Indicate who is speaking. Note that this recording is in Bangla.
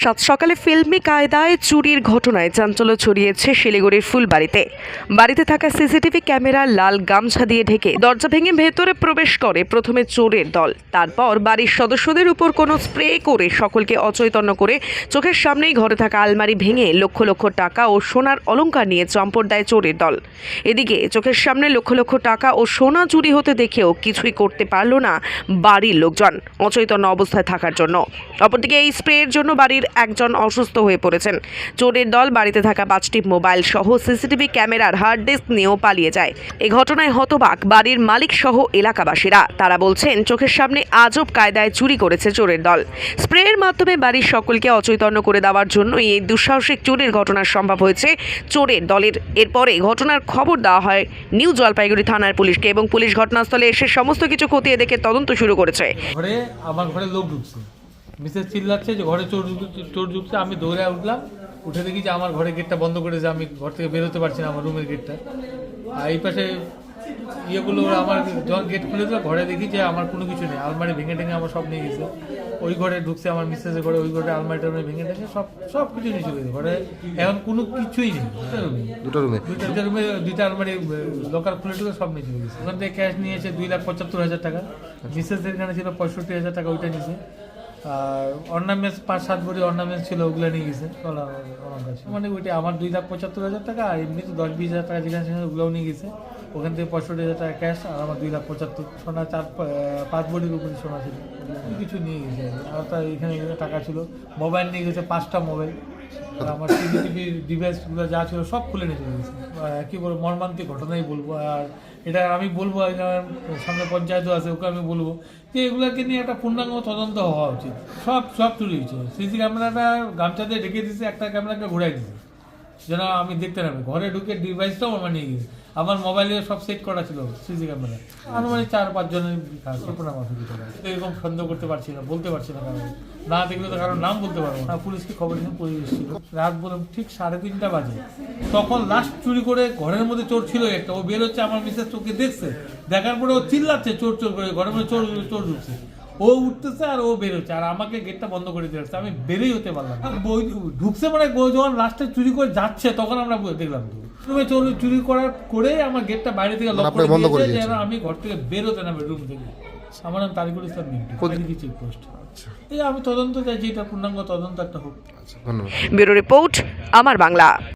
Speaker 1: সাত সকালে ফিল্মি কায়দায় চুরির ঘটনায় চাঞ্চল্য ছড়িয়েছে শিলিগুড়ির ফুলবাড়িতে। বাড়িতে থাকা সিসিটিভি ক্যামেরা লাল গামছা দিয়ে ঢেকে দরজা ভেঙে ভেতরে প্রবেশ করে প্রথমে চোরের দল। তারপর বাড়ির সদস্যদের উপর কোনো স্প্রে করে সকলকে অচৈতন্য করে চোখের সামনেই ঘরে থাকা আলমারি ভেঙে লক্ষ লক্ষ টাকা ও সোনার অলংকার নিয়ে চম্পট দেয় চোরের দল। এদিকে চোখের সামনে লক্ষ লক্ষ টাকা ও সোনা চুরি হতে দেখেও কিছুই করতে পারল না বাড়ির লোকজন অচৈতন্য অবস্থায় থাকার জন্য। অপরদিকে এই স্প্রের জন্য বাড়ির একজন অসুস্থ হয়ে পড়েছেন। চোরের দল বাড়িতে থাকা পাঁচটি মোবাইল সহ সিসিটিভি ক্যামেরার হার্ড ডিস্ক নিয়েও পালিয়ে যায়। এ ঘটনায় হতবাক বাড়ির মালিক সহ এলাকাবাসীরা। তারা বলছেন, চোখের সামনে আজব কায়দায় চুরি করেছে চোরের দল। স্প্রের মাধ্যমে বাড়ির সকলকে অচৈতন্য করে দেওয়ার জন্য এই দুঃসাহসিক চুরির ঘটনা সম্ভব হয়েছে চোরের দলের। এরপরে ঘটনার খবর দেওয়া হয় নিউ জলপাইগুড়ি থানার পুলিশকে এবং পুলিশ ঘটনাস্থলে এসে সমস্ত কিছু খতিয়ে দেখে তদন্ত শুরু করেছে।
Speaker 2: ঘরে, আমার ঘরে লোক ঢুকছে। মিসেস চিল্লাচ্ছে যে ঘরে চোর চোর ঢুকছে আমি দৌড়ে উঠলাম। উঠে দেখি যে আমার ঘরে গেটটা বন্ধ করেছে আমি ঘর থেকে বেরোতে পারছি না আমার রুমের গেটটা। আর এই পাশে ইয়েগুলো ওরা আমার যখন গেট খুলে দিল ঘরে দেখি যে আমার কোনো কিছু নেই আলমারি ভেঙে টেঙে আমার সব নিয়ে গেছে। ওই ঘরে ঢুকছে আমার মিসেসের ঘরে ওই ঘরে আলমারি টালমারি ভেঙে টেঙে সব সব কিছু নিয়ে চলে গেছে। ঘরে এখন কোনো কিছুই নেই দুটো রুমে
Speaker 3: দুটো রুমে
Speaker 2: দুইটা আলমারি লোকাল খুলে টুলে সব নিয়ে চলে গেছে। ওখান থেকে ক্যাশ নিয়েছে দুই লাখ পঁচাত্তর হাজার টাকা। মিসেসের এখানে ছিল পঁয়ষট্টি হাজার টাকা ওইটা নিয়েছে আর অর্নামেন্টস পাঁচ, সাত ভরি অর্নামেন্টস ছিল, ওগুলো নিয়ে গেছে। মানে ওইটা আমার দুই লাখ পঁচাত্তর হাজার টাকা, আর এমনি তো দশ, বিশ হাজার টাকা যেখানে সেখানে ওগুলোও নিয়ে গেছে। ওখান থেকে পঁয়ষট্টি হাজার টাকা ক্যাশ আর আমার দুই লাখ পঁচাত্তর সোনা, চার পাঁচ ভরির উপরে সোনা ছিল। কিছু নিয়ে গেছে আর তার এখানে টাকা ছিল। মোবাইল নিয়ে গেছে, পাঁচটা মোবাইল। আমার টিভি টিভির ডিভাইসগুলো যা ছিল সব খুলে নিয়ে চলে গেছে। কি বলব, মর্মান্তিক ঘটনাই বলব। আর এটা আমি বলব সামনে পঞ্চায়েতও আছে, ওকে আমি বলব যে এগুলোকে নিয়ে একটা পূর্ণাঙ্গ তদন্ত হওয়া উচিত। সব সব চুরি হয়েছে। সিসি ক্যামেরাটা গামছাতে ঢেকে দিছে একটা ক্যামেরাকে ঘুরাই দিয়েছে। যেন আমি দেখতে না ঘরে ঢুকে ডিভাইসটাও আমার নিয়ে গেছে। আমার মোবাইলে সব সেট করা ছিল সিসি ক্যামেরা আনুমানিক চার পাঁচ জনের কল্পনা মাফিক এরকম সন্দেহ করতে পারছি না, বলতে পারছি না কারণ না দেখলে তো কারোর নাম বলতে পারব না। পুলিশকে খবর দিন পুলিশ এসেছিল। রাত বললাম, ঠিক সাড়ে তিনটা বাজে। তখন লাস্ট চুরি করে ঘরের মধ্যে চোর ছিল একটা। ও বের হচ্ছে, আমার মিসেস চোখে দেখছে। দেখার পরে ও চিল্লাচ্ছে, চোর চোর করে। ঘরের মধ্যে চোর চোর ঢুকছে। ও উঠতেছে আর ও বেরোচ্ছে। আর আমাকে গেটটা বন্ধ করে দিয়ে আমি বেরোই হতে পারলাম বই- ঢুকছে মানে যখন লাস্টে চুরি করে যাচ্ছে তখন আমরা দেখলাম চোর চুরি করার করে আমার গেটটা বাইরে থেকে লক
Speaker 3: মানে
Speaker 2: করে দিয়েছে। যেন আমি ঘর থেকে বেরোতে না রুম থেকে। আমার নাম তারিকুল ইসলাম মিন্টু চেক পোস্ট এই আমি তদন্ত চাইছি এটা পূর্ণাঙ্গ তদন্ত একটা হোক।
Speaker 3: আচ্ছা ধন্যবাদ।
Speaker 1: ব্যুরো রিপোর্ট আমার বাংলা।